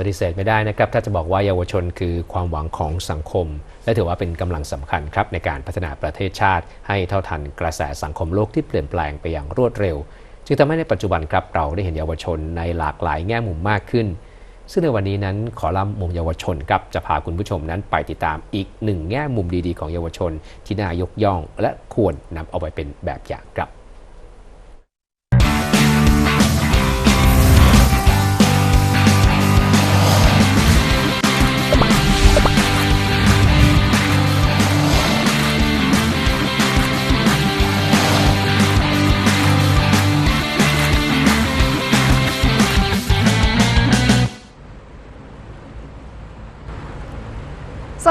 ปฏิเสธไม่ได้นะครับ ถ้าจะบอกว่าเยาวชนคือความหวังของสังคม และถือว่าเป็นกำลังสำคัญครับในการพัฒนาประเทศชาติ ให้เท่าทันกระแสสังคมโลกที่เปลี่ยนแปลงไปอย่างรวดเร็ว จึงทำให้ในปัจจุบันครับเราได้เห็นเยาวชนในหลากหลายแง่มุมมากขึ้น ซึ่งในวันนี้นั้นขอลัมมุมเยาวชนครับจะพาคุณผู้ชมนั้นไปติดตามอีกหนึ่งแง่มุมดีๆ ของเยาวชนที่น่ายกย่อง และควรนำเอาไปเป็นแบบอย่างครับ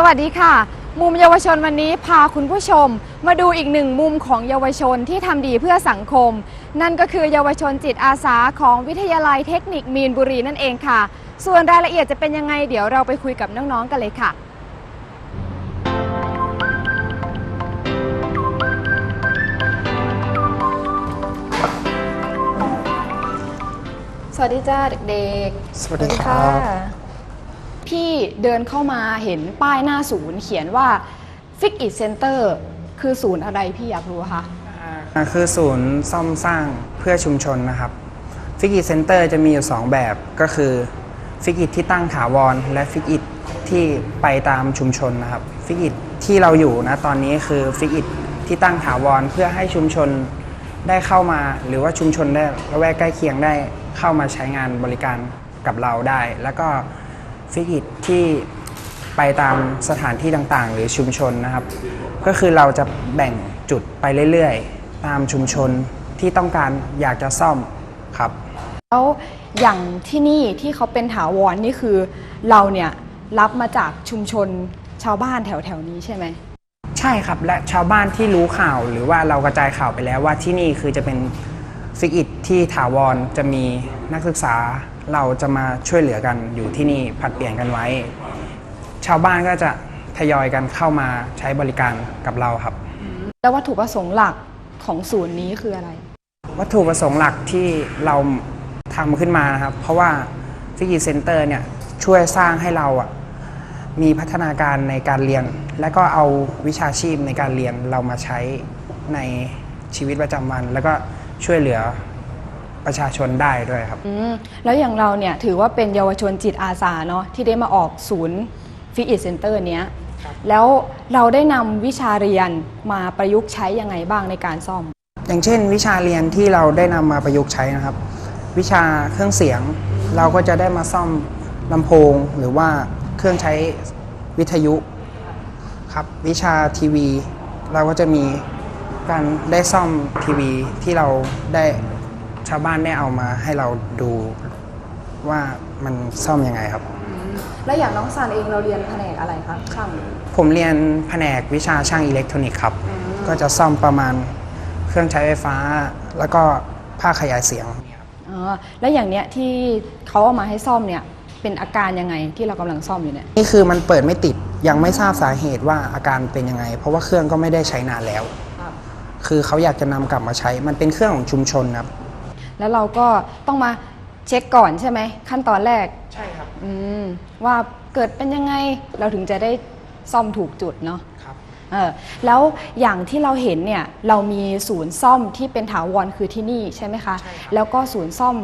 วัสดีค่ะ มุมเยาวชนวันนี้พาคุณผู้ชม มาดูอีกหนึ่งมุมของเยาวชนที่ทำดีเพื่อสังคม นั่นก็คือเยาวชนจิตอาสาของวิทยาลัยเทคนิคมีนบุรีนั่นเองค่ะ ส่วนรายละเอียดจะเป็นยังไงเดี๋ยวเราไปคุยกับน้องๆกันเลยค่ะ สวัสดีจ้าเด็กๆ สวัสดีครับ พี่เดินเข้ามาเห็นป้ายหน้าศูนย์ เขียนว่า Fix It Center คือศูนย์อะไรพี่อยากรู้คะอ่าคือศูนย์ซ่อมสร้างเพื่อชุมชนนะครับฟิกอิเซ็นเตอร์จะมีอยู่ 2 แบบก็คือฟิกอิที่ตั้งถาวร และฟิกอิที่ไปตามชุมชนนะครับฟิกอิที่เราอยู่นะตอนนี้คือฟิกอิที่ตั้งถาวรเพื่อให้ชุมชนได้เข้ามา หรือว่าชุมชนได้ละแวกใกล้เคียงได้เข้ามาใช้งานบริการกับเราได้ แล้วก็ ฟิกอิที่ไปตามสถานที่ต่างๆ หรือชุมชนนะครับ ก็คือเราจะแบ่งจุดไปเรื่อยๆ ตามชุมชนที่ต้องการอยากจะซ่อมครับแล้วอย่างที่นี่ที่เขาเป็นถาวรนี่คือ เราเนี่ยรับมาจากชุมชนชาวบ้านแถวๆนี้ใช่ไหมใช่ครับและชาวบ้านที่รู้ข่าวหรือว่าเรากระจายข่าวไปแล้วว่าที่นี่คือจะเป็นฟิกอิทที่ถาวรจะมีนักศึกษา เราจะมาช่วยเหลือกันอยู่ที่นี่ผลัดเปลี่ยนกันไว้ ชาวบ้านก็จะทยอยกันเข้ามาใช้บริการกับเราครับ แล้ววัตถุประสงค์หลักของศูนย์นี้คืออะไร วัตถุประสงค์หลักที่เราทำขึ้นมานะครับ เพราะว่าฟิกิเซ็นเตอร์เนี่ยช่วยสร้างให้เราอะมีพัฒนาการในการเรียน และก็เอาวิชาชีพในการเรียนเรามาใช้ในชีวิตประจำวัน แล้วก็ช่วยเหลือ ประชาชนได้ด้วยครับ อืมแล้วอย่างเราเนี่ยถือว่าเป็นเยาวชนจิตอาสาเนาะที่ได้มาออกศูนย์ฟิกอิ c เซ็นเตอร์เนี้ยแล้วเราได้นำวิชาเรียนมาประยุกต์ใช้ยังไงบ้างในการซ่อม อย่างเช่น วิชาเรียนที่เราได้นำมาประยุกต์ใช้นะครับ วิชาเครื่องเสียง เราก็จะได้มาซ่อมลำโพงหรือว่าเครื่องใช้วิทยุครับ วิชาทีวี เราก็จะมีการได้ซ่อมทีวีที่เราได้ ชาวบ้านได้เอามาให้เราดูว่ามันซ่อมยังไงครับ แล้วอย่างน้องซานเองเราเรียนแผนกอะไรคะช่างผมเรียนแผนกวิชาช่างอิเล็กทรอนิกส์ครับ ก็จะซ่อมประมาณเครื่องใช้ไฟฟ้า แล้วก็ผ้าขยายเสียงอ๋อแล้วอย่างเนี้ยที่เขาเอามาให้ซ่อมเนี่ยเป็นอาการยังไงที่เรากำลังซ่อมอยู่เนี่ยนี่คือมันเปิดไม่ติดยังไม่ทราบสาเหตุว่าอาการเป็นยังไง เพราะว่าเครื่องก็ไม่ได้ใช้นานแล้ว คือเขาอยากจะนำกลับมาใช้มันเป็นเครื่องของชุมชนครับ แล้วเราก็ต้องมาเช็คก่อนใช่ไหมขั้นตอนแรกใช่ครับอืมว่าเกิดเป็นยังไงเราถึงจะได้ซ่อมถูกจุดเนาะครับ เออแล้วอย่างที่เราเห็นเนี่ยเรามีศูนย์ซ่อมที่เป็นถาวรคือที่นี่ใช่ไหมคะ ใช่ครับ แล้วก็ศูนย์ซ่อม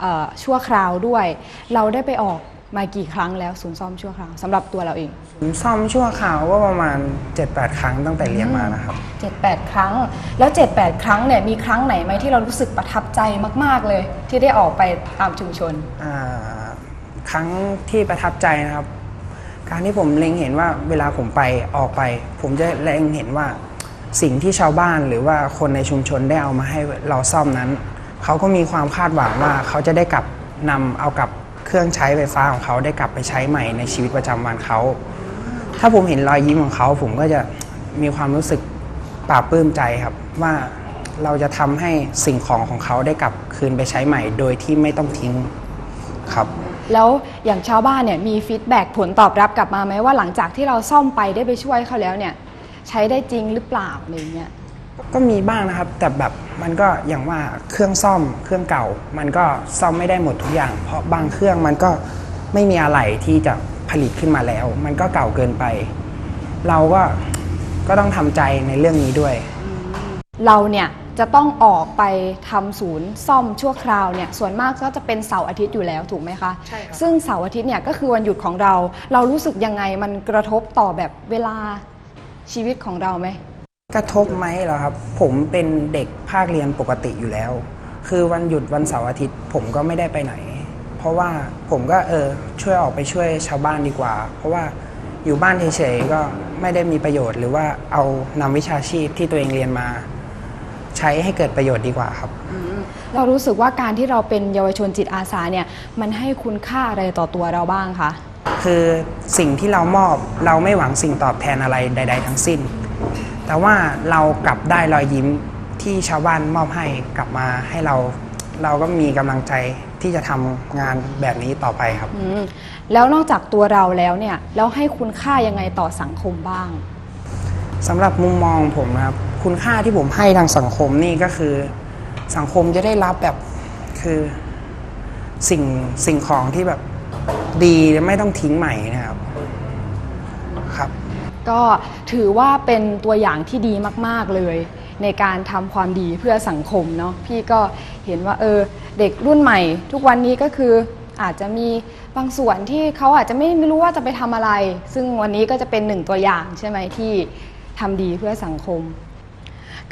เออชั่วคราวด้วย เราได้ไปออก มากี่ครั้งแล้วศูนย์ซ่อมชั่วคราวสำหรับตัวเราเอง ผมซ่อมชั่วคราวว่าประมาณ 7-8 ครั้งตั้งแต่เรียนมานะครับ 7-8 ครั้ง แล้ว 7-8 ครั้งเนี่ยมีครั้งไหนไหมที่เรารู้สึกประทับใจมากๆเลย ที่ได้ออกไปตามชุมชน อ่าครั้งที่ประทับใจนะครับ การที่ผมเล็งเห็นว่าเวลาผมไปออกไป ผมจะเล็งเห็นว่าสิ่งที่ชาวบ้านหรือว่าคนในชุมชนได้เอามาให้เราซ่อมนั้น เขาก็มีความคาดหวังว่าเขาจะได้กลับนำเอากับ เครื่องใช้ไฟฟ้าของเขาได้กลับไปใช้ใหม่ในชีวิตประจำวันเขา ถ้าผมเห็นรอยยิ้มของเขา ผมก็จะมีความรู้สึกปลาบปลื้มใจครับ ว่าเราจะทำให้สิ่งของของเขาได้กลับคืนไปใช้ใหม่ โดยที่ไม่ต้องทิ้งครับ แล้วอย่างชาวบ้านเนี่ยมีฟีดแบ็กผลตอบรับกลับมาไหมว่าหลังจากที่เราซ่อมไปได้ไปช่วยเขาแล้วเนี่ยใช้ได้จริงหรือเปล่าอะไรเงี้ย ก็มีบ้างนะครับ แต่แบบมันก็อย่างว่าเครื่องซ่อมเครื่องเก่า มันก็ซ่อมไม่ได้หมดทุกอย่าง เพราะบางเครื่องมันก็ไม่มีอะไรที่จะผลิตขึ้นมาแล้ว มันก็เก่าเกินไป เราก็ก็ต้องทำใจในเรื่องนี้ด้วย เราเนี่ยจะต้องออกไปทำศูนย์ซ่อมชั่วคราวเนี่ยส่วนมากก็จะเป็นเสาร์อาทิตย์อยู่แล้วถูกไหมคะใช่ครับซึ่งเสาร์อาทิตย์เนี่ยก็คือวันหยุดของเรา เรารู้สึกยังไงมันกระทบต่อแบบเวลาชีวิตของเราไหม กระทบไหมเหรอครับ ผมเป็นเด็กภาคเรียนปกติอยู่แล้ว คือวันหยุดวันเสาร์อาทิตย์ ผมก็ไม่ได้ไปไหน เพราะว่าผมก็เออช่วยออกไปช่วยชาวบ้านดีกว่า เพราะว่าอยู่บ้านเฉยๆก็ไม่ได้มีประโยชน์หรือว่าเอานำวิชาชีพที่ตัวเองเรียนมา ใช้ให้เกิดประโยชน์ดีกว่าครับ เรารู้สึกว่าการที่เราเป็นเยาวชนจิตอาสาเนี่ยมันให้คุณค่าอะไรต่อตัวเราบ้างคะคือสิ่งที่เรามอบเราไม่หวังสิ่งตอบแทนอะไรใด ๆ ทั้งสิ้น แต่ว่าเรากลับได้รอยยิ้มที่ชาวบ้านมอบให้กลับมาให้เรา เราก็มีกำลังใจที่จะทำงานแบบนี้ต่อไปครับ อืมแล้วนอกจากตัวเราแล้วเนี่ยแล้วให้คุณค่ายังไงต่อสังคมบ้าง สำหรับมุมมองผมนะครับ คุณค่าที่ผมให้ทางสังคมนี่ก็คือ สังคมจะได้รับแบบคือสิ่งสิ่งของที่แบบดีไม่ต้องทิ้งใหม่นะครับครับ ก็ถือว่าเป็นตัวอย่างที่ดีมาก ๆ เลย ในการทำความดีเพื่อสังคมเนาะพี่ก็เห็นว่าเออเด็กรุ่นใหม่ ทุกวันนี้ก็คืออาจจะมีบางส่วนที่เขาอาจจะไม่ไม่รู้ว่าจะไปทำอะไร ซึ่งวันนี้ก็จะเป็นหนึ่งตัวอย่างใช่ไหมที่ทำดีเพื่อสังคม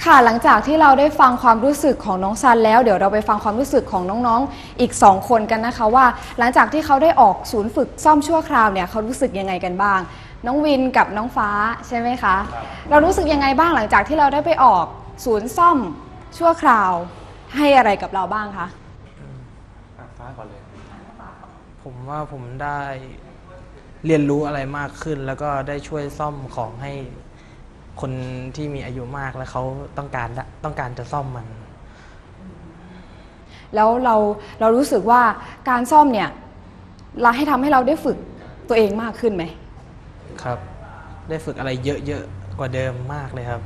ค่ะหลังจากที่เราได้ฟังความรู้สึกของน้องซันแล้ว เดี๋ยวเราไปฟังความรู้สึกของน้องๆ อีก 2 คนกันนะคะว่า หลังจากที่เขาได้ออกศูนย์ฝึกซ่อมชั่วคราวเนี่ยเขารู้สึกยังไงกันบ้าง น้องวินกับน้องฟ้าใช่ไหมคะ เรารู้สึกยังไงบ้างหลังจากที่เราได้ไปออกศูนย์ซ่อมชั่วคราวให้อะไรกับเราบ้างคะฟ้าก่อนเลย ผมว่าผมได้เรียนรู้อะไรมากขึ้น แล้วก็ได้ช่วยซ่อมของให้คนที่มีอายุมากแล้วเขาต้องการต้องการจะซ่อมมัน แล้วเราเรารู้สึกว่าการซ่อมเนี่ยเราให้ทำให้เราได้ฝึกตัวเองมากขึ้นไหม ครับ ได้ฝึกอะไรเยอะๆกว่าเดิมมากเลยครับ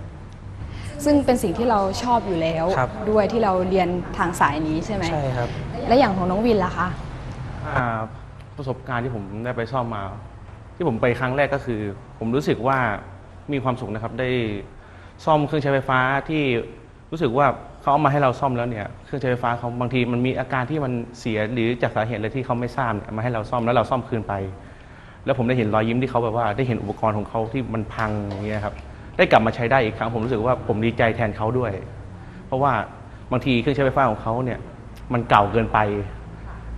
ซึ่งเป็นสิ่งที่เราชอบอยู่แล้วครับ ด้วยที่เราเรียนทางสายนี้ใช่ไหม ใช่ครับ และอย่างของน้องวินล่ะคะ อ่าประสบการณ์ที่ผมได้ไปซ่อมมา ที่ผมไปครั้งแรกก็คือ ผมรู้สึกว่ามีความสุขนะครับ ได้ซ่อมเครื่องใช้ไฟฟ้าที่รู้สึกว่าเขาเอามาให้เราซ่อมแล้วเนี่ยเครื่องใช้ไฟฟ้าเขาบางทีมันมีอาการที่มันเสียหรือจากสาเหตุอะไรที่เขาไม่ทราบเนี่ยมาให้เราซ่อมแล้วเราซ่อมคืนไป แล้วผมได้เห็นรอยยิ้มที่เขาแบบว่าได้เห็นอุปกรณ์ของเขาที่มันพังอย่างเงี้ยครับได้กลับมาใช้ได้อีกครั้งผมรู้สึกว่าผมดีใจแทนเขาด้วย เพราะว่าบางทีเครื่องใช้ไฟฟ้าของเขาเนี่ยมันเก่าเกินไป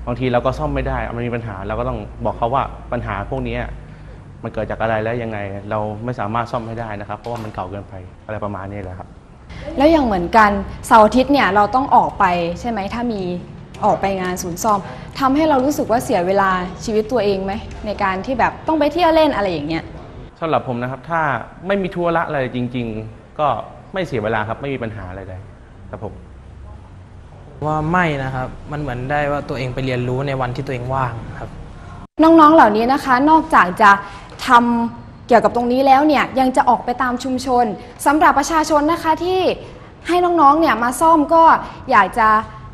บางทีเราก็ซ่อมไม่ได้ มันมีปัญหาเราก็ต้องบอกเขาว่าปัญหาพวกนี้มันเกิดจากอะไรแล้วยังไง เราไม่สามารถซ่อมให้ได้นะครับ เพราะว่ามันเก่าเกินไปอะไรประมาณนี้แหละครับ แล้วอย่างเหมือนกันเสาร์อาทิตย์เนี่ยเราต้องออกไปใช่ไหมถ้ามี ออกไปงานศูนย์ซ่อมทำให้เรารู้สึกว่าเสียเวลาชีวิตตัวเองไหม ในการที่แบบต้องไปเที่ยวเล่นอะไรอย่างเงี้ยสำหรับผมนะครับ ถ้าไม่มีทัวระอะไรจริง ๆ ก็ไม่เสียเวลาครับไม่มีปัญหาอะไรเลยครับผมว่าไม่นะครับ มันเหมือนได้ว่าตัวเองไปเรียนรู้ในวันที่ตัวเองว่างครับ น้องๆเหล่านี้นะคะ นอกจากจะทำเกี่ยวกับตรงนี้แล้วเนี่ยยังจะออกไปตามชุมชนสำหรับประชาชนนะคะที่ให้น้องๆเนี่ยมาซ่อมก็อยากจะ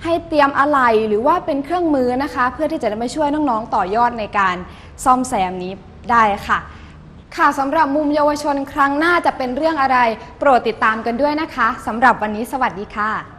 ให้เตรียมอะไรหรือว่าเป็นเครื่องมือนะคะ เพื่อที่จะได้มาช่วยน้องๆต่อยอดในการซ่อมแซมนี้ได้ค่ะ ค่ะสำหรับมุมเยาวชนครั้งหน้าจะเป็นเรื่องอะไร โปรดติดตามกันด้วยนะคะสำหรับวันนี้สวัสดีค่ะ